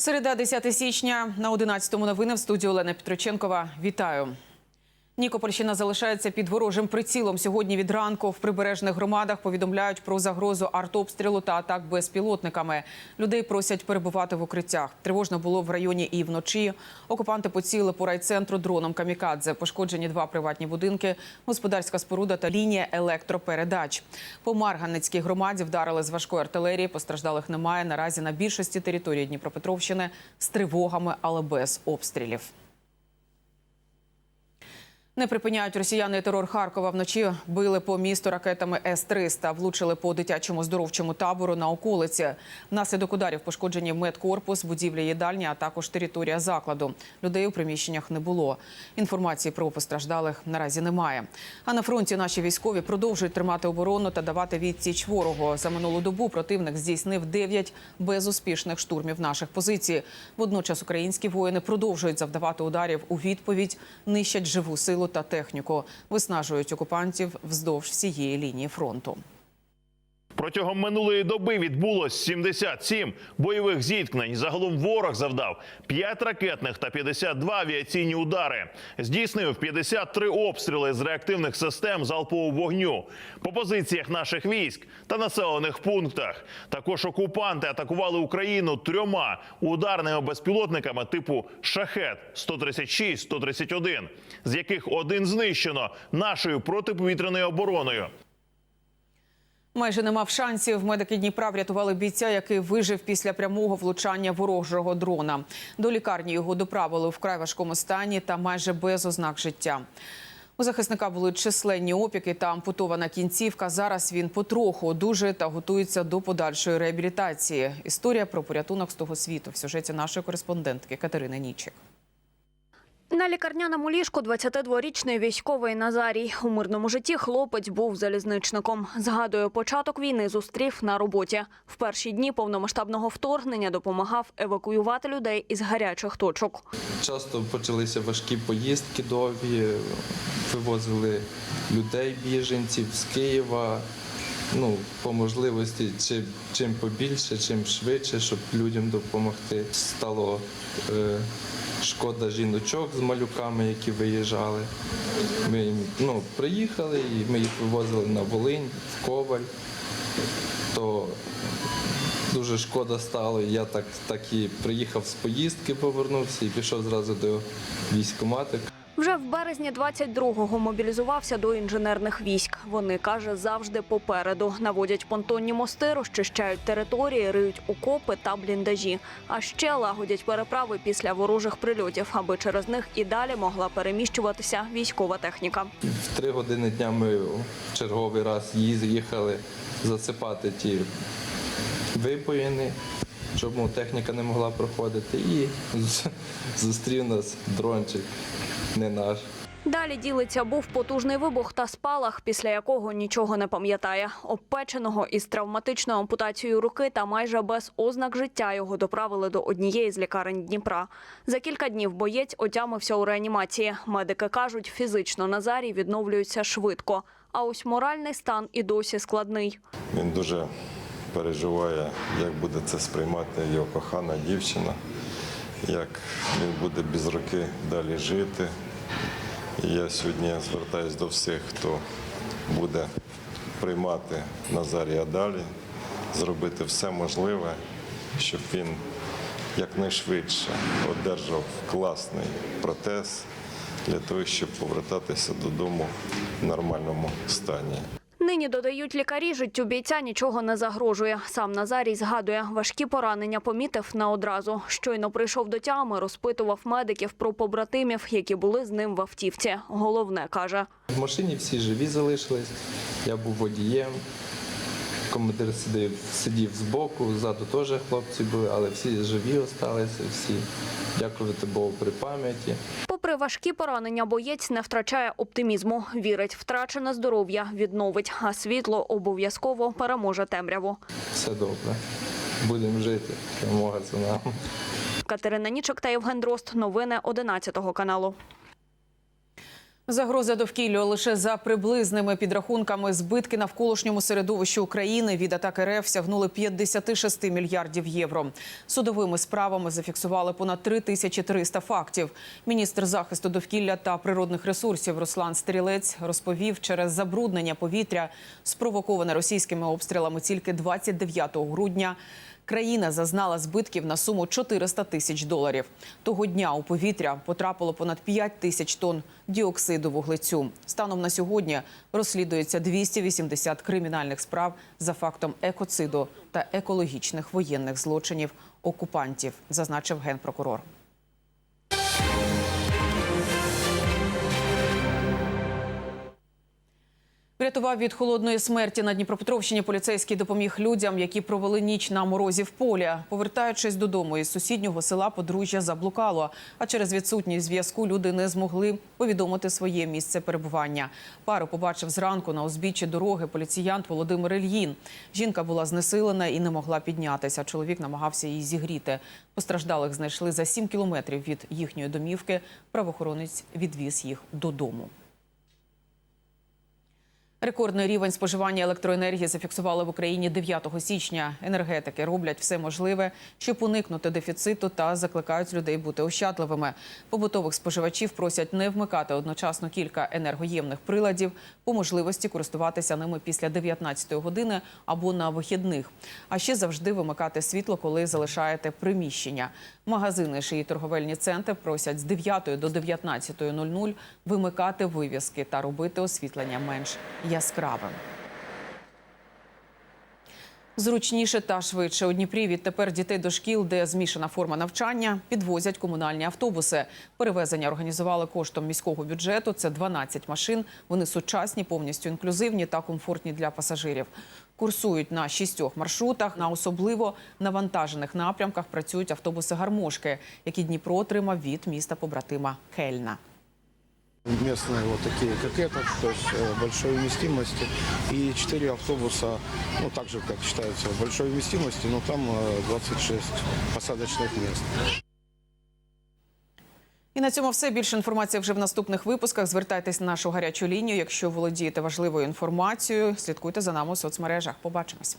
Середа, 10 січня на 11-му новини в студії Олена Петроченкова. Вітаю. Нікопольщина залишається під ворожим прицілом. Сьогодні від ранку в прибережних громадах повідомляють про загрозу артобстрілу та атак безпілотниками. Людей просять перебувати в укриттях. Тривожно було в районі і вночі. Окупанти поцілили по райцентру дроном камікадзе. Пошкоджені два приватні будинки, господарська споруда та лінія електропередач. По Марганецькій громаді вдарили з важкої артилерії. Постраждалих немає. Наразі на більшості території Дніпропетровщини з тривогами, але без обстрілів. Не припиняють росіяни терор Харкова. Вночі били по місту ракетами С-300, влучили по дитячому здоровчому табору на околиці. Внаслідок ударів пошкоджені медкорпус, будівлі їдальні, а також територія закладу. Людей у приміщеннях не було. Інформації про постраждалих наразі немає. А на фронті наші військові продовжують тримати оборону та давати відсіч ворогу. За минулу добу противник здійснив 9 безуспішних штурмів наших позицій. Водночас українські воїни продовжують завдавати ударів у відповідь, нищать живу силу та техніку, виснажують окупантів вздовж всієї лінії фронту. Протягом минулої доби відбулось 77 бойових зіткнень. Загалом ворог завдав 5 ракетних та 52 авіаційні удари. Здійснив 53 обстріли з реактивних систем залпового вогню по позиціях наших військ та населених пунктах. Також окупанти атакували Україну трьома ударними безпілотниками типу Шахет 136-131, з яких один знищено нашою протиповітряною обороною. Майже не мав шансів. Медики Дніпра врятували бійця, який вижив після прямого влучання ворожого дрона. До лікарні його доправили в вкрай важкому стані та майже без ознак життя. У захисника були численні опіки та ампутована кінцівка. Зараз він потроху одужує та готується до подальшої реабілітації. Історія про порятунок з того світу в сюжеті нашої кореспондентки Катерини Нічик. На лікарняному ліжку 22-річний військовий Назарій. У мирному житті хлопець був залізничником. Згадує, початок війни зустрів на роботі. В перші дні повномасштабного вторгнення допомагав евакуювати людей із гарячих точок. Часто почалися важкі поїздки довгі, вивозили людей, біженців з Києва. Ну, по можливості, чим, чим побільше, чим швидше, щоб людям допомогти. Стало е, шкода жіночок з малюками, які виїжджали. Ми ну, приїхали і ми їх вивозили на Волинь, в Коваль. То дуже шкода стало. Я так, так і приїхав з поїздки, повернувся і пішов зразу до військкомату. Вже в березні 22-го мобілізувався до інженерних військ. Вони каже, завжди попереду наводять понтонні мости, розчищають території, риють окопи та бліндажі. А ще лагодять переправи після ворожих прильотів, аби через них і далі могла переміщуватися військова техніка. В три години дня ми черговий раз їхали засипати ті вибоїни, щоб ну, техніка не могла проходити. І зустрів нас дрончик, не наш. Далі ділиться був потужний вибух та спалах, після якого нічого не пам'ятає. Обпеченого із травматичною ампутацією руки та майже без ознак життя його доправили до однієї з лікарень Дніпра. За кілька днів боєць отямився у реанімації. Медики кажуть, фізично Назарій відновлюється швидко. А ось моральний стан і досі складний. Він дуже переживає, як буде це сприймати його кохана дівчина, як він буде без руки далі жити. І я сьогодні звертаюся до всіх, хто буде приймати Назарія далі, зробити все можливе, щоб він якнайшвидше одержав класний протез для того, щоб повертатися додому в нормальному стані. Нині додають лікарі, життю бійця нічого не загрожує. Сам Назарій згадує, важкі поранення помітив на одразу. Щойно прийшов до тями, розпитував медиків про побратимів, які були з ним в автівці. Головне каже. В машині всі живі залишились. Я був водієм. Командир сидів, сидів збоку, ззаду теж хлопці були, але всі живі залишилися, всі. Дякувати Богу при пам'яті. Попри важкі поранення, боєць не втрачає оптимізму. Вірить, втрачене здоров'я відновить, а світло обов'язково переможе темряву. Все добре. Будемо жити. Перемога це нам. Катерина Нічок та Євген Дрозд. Новини 11 каналу. Загроза довкіллю лише за приблизними підрахунками збитки навколишньому середовищу України від атак РФ сягнули 56 мільярдів євро. Судовими справами зафіксували понад 3300 фактів. Міністр захисту довкілля та природних ресурсів Руслан Стрілець розповів, через забруднення повітря, спровоковане російськими обстрілами тільки 29 грудня. Країна зазнала збитків на суму 400 тисяч доларів. Того дня у повітря потрапило понад 5 тисяч тонн діоксиду вуглецю. Станом на сьогодні розслідується 280 кримінальних справ за фактом екоциду та екологічних воєнних злочинів окупантів, зазначив генпрокурор. Врятував від холодної смерті на Дніпропетровщині поліцейський допоміг людям, які провели ніч на морозі в полі. Повертаючись додому із сусіднього села, подружжя заблукало. А через відсутність зв'язку люди не змогли повідомити своє місце перебування. Пару побачив зранку на узбіччі дороги поліціянт Володимир Ільїн. Жінка була знесилена і не могла піднятися. Чоловік намагався її зігріти. Постраждалих знайшли за 7 кілометрів від їхньої домівки. Правоохоронець відвіз їх додому. Рекордний рівень споживання електроенергії зафіксували в Україні 9 січня. Енергетики роблять все можливе, щоб уникнути дефіциту та закликають людей бути ощадливими. Побутових споживачів просять не вмикати одночасно кілька енергоємних приладів, по можливості користуватися ними після 19 години або на вихідних. А ще завжди вимикати світло, коли залишаєте приміщення. Магазини і торговельні центри просять з 9 до 19.00 вимикати вивіски та робити освітлення менш яскравим. Зручніше та швидше у Дніпрі відтепер дітей до шкіл, де змішана форма навчання, підвозять комунальні автобуси. Перевезення організували коштом міського бюджету. Це 12 машин. Вони сучасні, повністю інклюзивні та комфортні для пасажирів. Курсують на шістьох маршрутах. На особливо навантажених напрямках працюють автобуси гармошки, які Дніпро отримав від міста побратима Кельна. местные вот такие, как этот, то есть э, большой вместимости. И 4 автобуса, ну, так же, как считается, большой вместимости, но там э, 26 посадочных мест. І на цьому все. Більше інформації вже в наступних випусках. Звертайтесь на нашу гарячу лінію. Якщо володієте важливою інформацією, слідкуйте за нами у соцмережах. Побачимось.